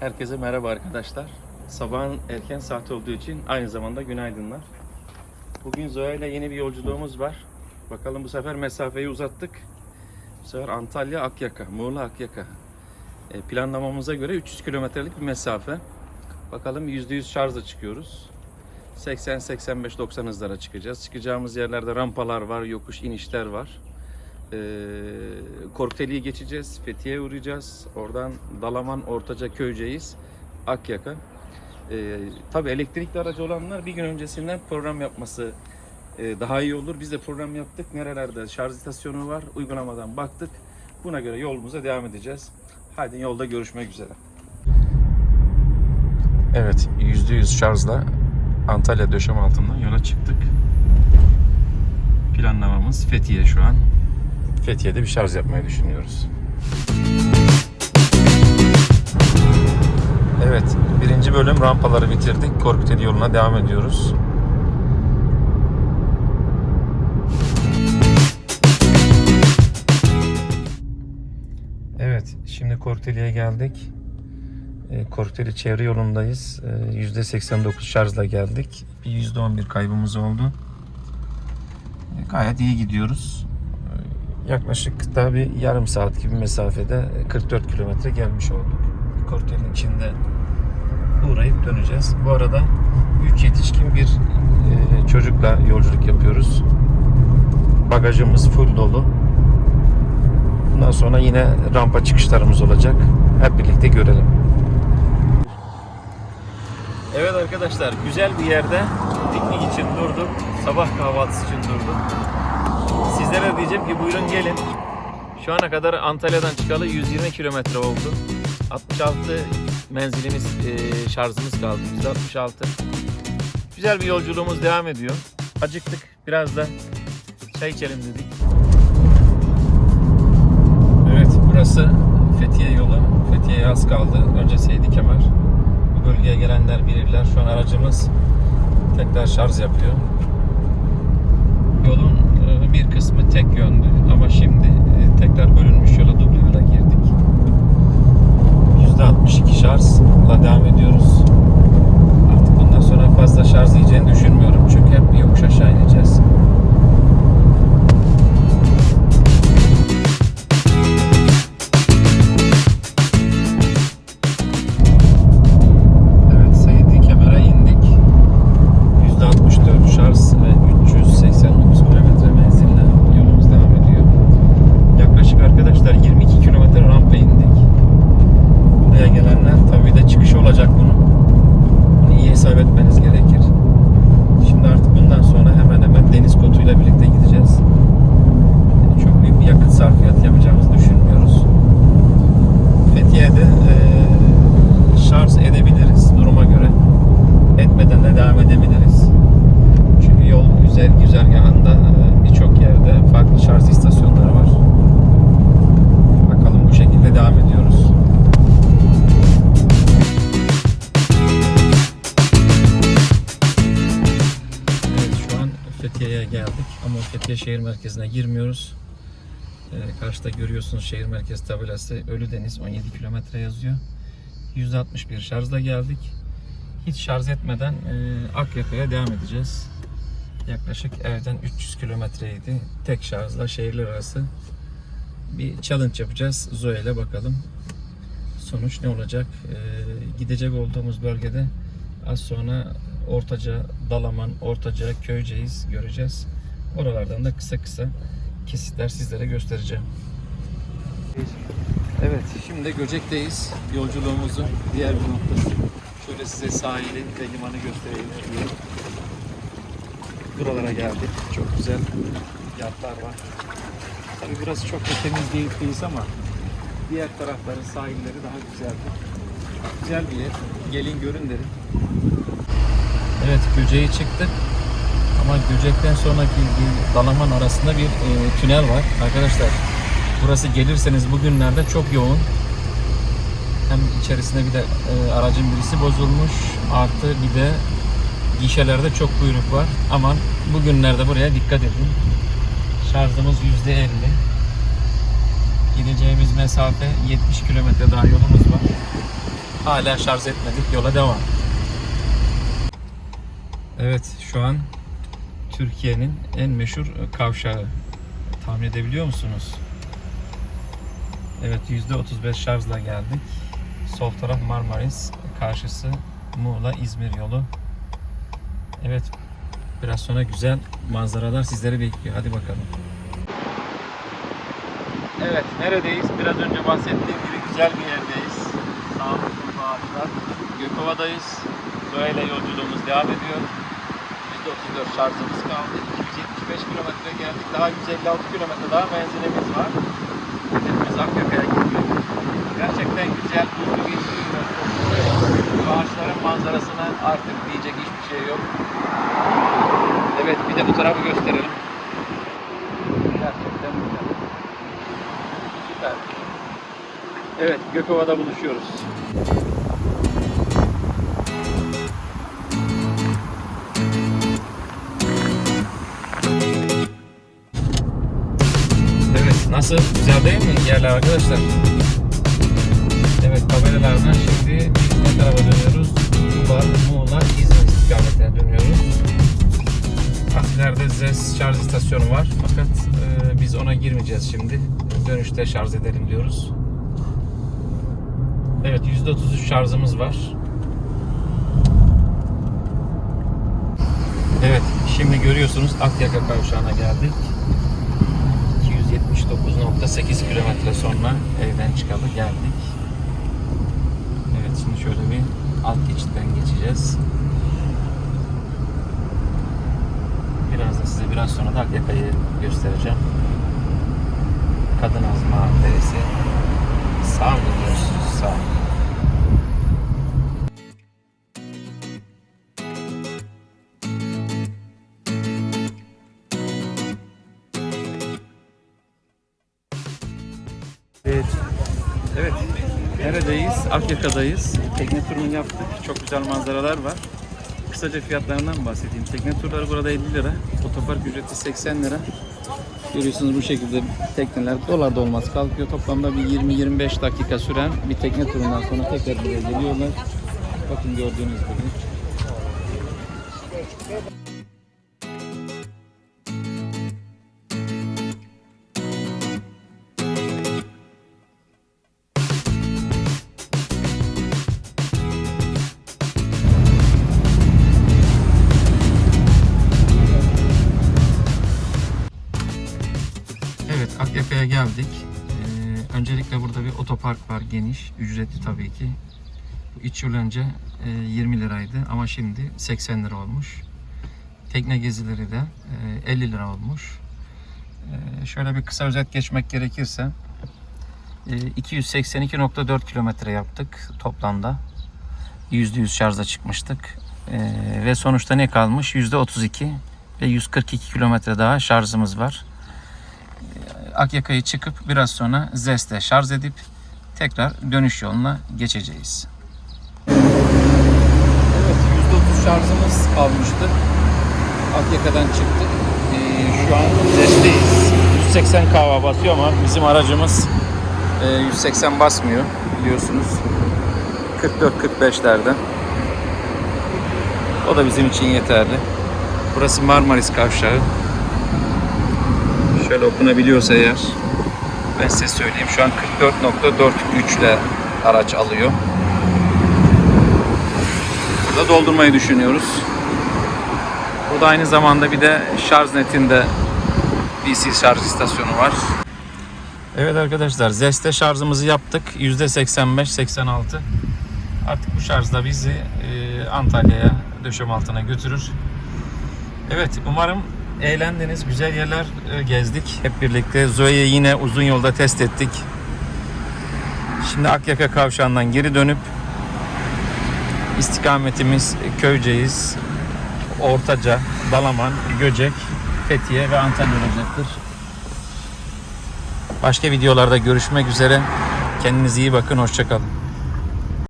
Herkese merhaba arkadaşlar. Sabahın erken saat olduğu için aynı zamanda günaydınlar. Bugün Zoya ile yeni bir yolculuğumuz var. Bakalım bu sefer mesafeyi uzattık. Bu sefer Antalya Akyaka, Muğla Akyaka. E, planlamamıza göre 300 kilometrelik bir mesafe. Bakalım %100 şarjla çıkıyoruz. 80-85-90 hızlara çıkacağız. Çıkacağımız yerlerde rampalar var, yokuş inişler var. Ee, Korkuteli'yi geçeceğiz. Fethiye'ye uğrayacağız. Oradan Dalaman, Ortaca, Köyceğiz. Akyaka. Ee, tabii elektrikli aracı olanlar bir gün öncesinden program yapması e, daha iyi olur. Biz de program yaptık. Nerelerde şarj istasyonu var. Uygulamadan baktık. Buna göre yolumuza devam edeceğiz. Hadi yolda görüşmek üzere. Evet, %100 şarjla Antalya döşem altından yola çıktık. Planlamamız Fethiye şu an. Fethiye'de bir şarj yapmayı düşünüyoruz. Evet, birinci bölüm rampaları bitirdik. Korkuteli yoluna devam ediyoruz. Evet, şimdi Korkuteli'ye geldik. E, Korkuteli çevre yolundayız. E, %89 şarjla geldik. Bir %11 kaybımız oldu. E, Gayet iyi gidiyoruz. E, Yaklaşık da bir yarım saat gibi mesafede e, 44 kilometre gelmiş olduk. Korkuteli'nin içinde uğrayıp döneceğiz. Bu arada 3 yetişkin bir e, çocukla yolculuk yapıyoruz. Bagajımız full dolu. Bundan sonra yine rampa çıkışlarımız olacak. Hep birlikte görelim. Evet arkadaşlar güzel bir yerde piknik için durduk. Sabah kahvaltısı için durduk. Sizlere diyeceğim ki buyurun gelin. Şu ana kadar Antalya'dan çıkalı 120 kilometre oldu. 66 menzilimiz, e, şarjımız kaldı. 166. Güzel bir yolculuğumuz devam ediyor. Acıktık. Biraz da çay içelim dedik. Evet burası Fethiye yolu. Fethiye'ye az kaldı. Önce Seydi Kemer. Bu bölgeye gelenler bilirler. Şu an aracımız tekrar şarj yapıyor. Yolun kısmı tek yöndü ama şimdi e, tekrar bölünmüş yola duble girdik. %62 şarjla devam ediyoruz. Artık bundan sonra fazla şarj yiyeceğini düşünmüyorum çünkü hep yokuş aşağı ineceğiz. Fethiye şehir merkezine girmiyoruz. Ee, karşıda görüyorsunuz şehir merkezi tabelası Ölüdeniz 17 kilometre yazıyor. 161 şarjla geldik. Hiç şarj etmeden e, Akyaka'ya devam edeceğiz. Yaklaşık evden 300 kilometreydi. Tek şarjla şehirler arası bir challenge yapacağız. Zoe ile bakalım. Sonuç ne olacak? Ee, gidecek olduğumuz bölgede az sonra Ortaca, Dalaman, Ortaca, Köyceğiz göreceğiz. Oralardan da kısa kısa kesitler sizlere göstereceğim. Evet, şimdi Göcek'teyiz. Yolculuğumuzun diğer bir noktası. Şöyle size sahili ve limanı göstereyim. Buralara geldik. Çok güzel yatlar var. Tabii burası çok da temiz değil kıyısı ama diğer tarafların sahilleri daha güzeldi. Güzel bir yer. Gelin görün derim. Evet Göcek'e çıktık. Ama Göcek'ten sonraki Dalaman arasında bir e, tünel var. Arkadaşlar burası gelirseniz bugünlerde çok yoğun. Hem içerisinde bir de e, aracın birisi bozulmuş. Artı bir de gişelerde çok kuyruk var. Aman bugünlerde buraya dikkat edin. Şarjımız %50. Gideceğimiz mesafe 70 kilometre daha yolumuz var. hala şarj etmedik. Yola devam. Evet şu an Türkiye'nin en meşhur kavşağı. Tahmin edebiliyor musunuz? Evet %35 şarjla geldik. Sol taraf Marmaris, karşısı Muğla İzmir yolu. Evet biraz sonra güzel manzaralar sizleri bekliyor. Hadi bakalım. Evet neredeyiz? Biraz önce bahsettiğim gibi güzel bir yerdeyiz. Sağlıklı ağaçlar. Gökova'dayız. Zoe ile yolculuğumuz devam ediyor. %34 şarjımız kaldı. 275 kilometre geldik. Daha 156 kilometre daha menzilimiz var. Hedefimiz Akyaka'ya gidiyor. Gerçekten güzel, huzur geçiriyor. Bu ağaçların manzarasına artık diyecek hiçbir şey yok. Evet bir de bu tarafı gösterelim. Gerçekten güzel. Süper. Evet Gökova'da buluşuyoruz. Nasıl? Güzel değil mi yerler arkadaşlar? Evet tabelalardan şimdi ne tarafa dönüyoruz? Duvar, Muğla, İzmir istikametine dönüyoruz. Asilerde ZES şarj istasyonu var. Fakat e, biz ona girmeyeceğiz şimdi. Dönüşte şarj edelim diyoruz. Evet %33 şarjımız var. Evet şimdi görüyorsunuz Akyaka kavşağına geldik. 279.8 kilometre sonra evden çıkalı geldik. Evet şimdi şöyle bir alt geçitten geçeceğiz. Biraz da size biraz sonra da Akyaka'yı göstereceğim. Kadın Azma Deresi. Sağ mı gidiyorsunuz? Sağ. Neredeyiz? Akyaka'dayız. Tekne turunu yaptık. Çok güzel manzaralar var. Kısaca fiyatlarından bahsedeyim. Tekne turları burada 50 lira. Otopark ücreti 80 lira. Görüyorsunuz bu şekilde tekneler dolar da kalkıyor. Toplamda bir 20-25 dakika süren bir tekne turundan sonra tekrar buraya geliyorlar. Bakın gördüğünüz gibi. Evet Akyaka'ya geldik. Ee, öncelikle burada bir otopark var geniş. Ücretli tabii ki. Bu 3 yıl önce e, 20 liraydı ama şimdi 80 lira olmuş. Tekne gezileri de e, 50 lira olmuş. E, şöyle bir kısa özet geçmek gerekirse e, 282.4 kilometre yaptık toplamda. %100 şarja çıkmıştık. E, ve sonuçta ne kalmış? %32 ve 142 kilometre daha şarjımız var. Akyaka'yı çıkıp biraz sonra Zest'e şarj edip tekrar dönüş yoluna geçeceğiz. Evet %30 şarjımız kalmıştı. Akyaka'dan çıktık. Ee, şu an Zest'teyiz. 180 kahva basıyor ama bizim aracımız e, 180 basmıyor biliyorsunuz. 44-45'lerde. O da bizim için yeterli. Burası Marmaris Kavşağı. Şöyle okunabiliyorsa eğer ben size söyleyeyim. Şu an 44.43 ile araç alıyor. Burada doldurmayı düşünüyoruz. Burada aynı zamanda bir de şarj netinde DC şarj istasyonu var. Evet arkadaşlar Zeste şarjımızı yaptık. %85-86. Artık bu şarjda bizi e, Antalya'ya döşem altına götürür. Evet umarım eğlendiniz. Güzel yerler e, gezdik. Hep birlikte Zoe'yi yine uzun yolda test ettik. Şimdi Akyaka kavşağından geri dönüp istikametimiz Köyceğiz, Ortaca, Dalaman, Göcek, Fethiye ve Antalya olacaktır. Başka videolarda görüşmek üzere. Kendinize iyi bakın. Hoşçakalın.